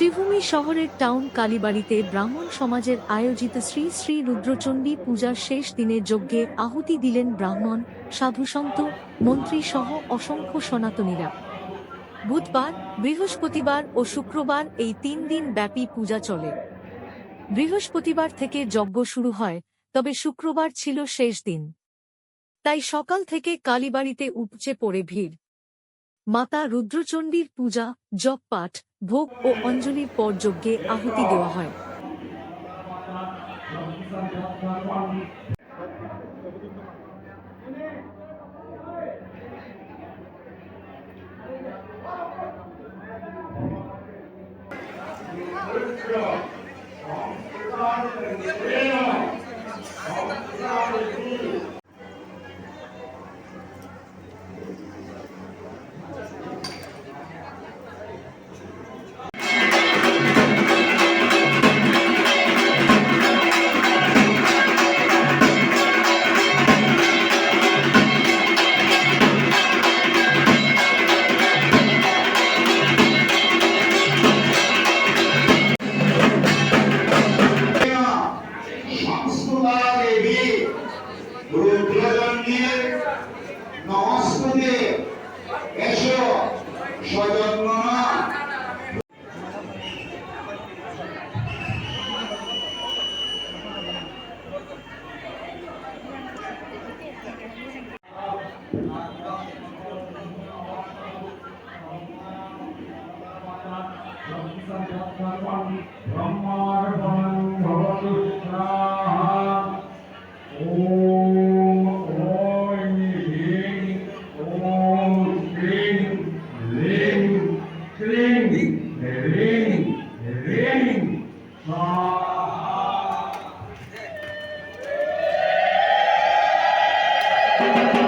শ্রীভূমি শহরের টাউন কালীবাড়িতে ব্রাহ্মণ সমাজের আয়োজিত শ্রী শ্রী রুদ্রচণ্ডী পূজার শেষ দিনে যজ্ঞে আহুতি দিলেন ব্রাহ্মণ সাধুসন্ত মন্ত্রী সহ অসংখ্য সনাতনীরা। বুধবার, বৃহস্পতিবার ও শুক্রবার এই তিন দিন ব্যাপী পূজা চলে। বৃহস্পতিবার থেকে যজ্ঞ শুরু হয়, তবে শুক্রবার ছিল শেষ দিন। তাই সকাল থেকে কালীবাড়িতে উপচে পড়ে ভিড়। মাতা রুদ্রচণ্ডীর পূজা জপ পাঠ ভোগ ও অঞ্জলির পর যজ্ঞে আহুতি দেওয়া হয়। সংস্কৃতা রুদ্রজন্যের নমস্তুতে এসো ব্রহ্মার্পণং ভবতু স্বাহা আমরা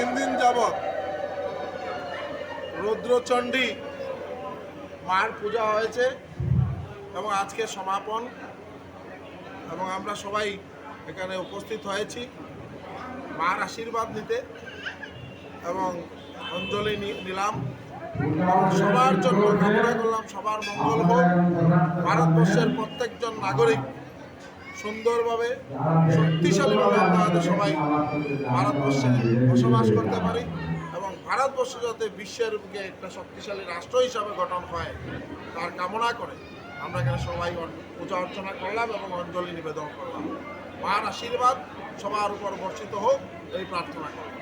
তিন দিন যাবৎ রুদ্রচণ্ডী মার পূজা হয়েছে এবং আজকে সমাপন এবং আমরা সবাই এখানে উপস্থিত হয়েছি মার আশীর্বাদ নিতে এবং অঞ্জলি নিলাম। সবার জন্য কামনা করলাম, সবার মঙ্গল হোক। ভারতবর্ষের প্রত্যেকজন নাগরিক সুন্দরভাবে, শক্তিশালীভাবে আমরা যাতে সবাই ভারতবর্ষে বসবাস করতে পারি এবং ভারতবর্ষ যাতে বিশ্বের বুকে একটা শক্তিশালী রাষ্ট্র হিসাবে গঠন হয়, তার কামনা করে আমরা এখানে সবাই পূজা অর্চনা করলাম এবং অঞ্জলি নিবেদন করলাম। মার আশীর্বাদ সবার উপর বর্ষিত হোক, এই প্রার্থনা করলাম।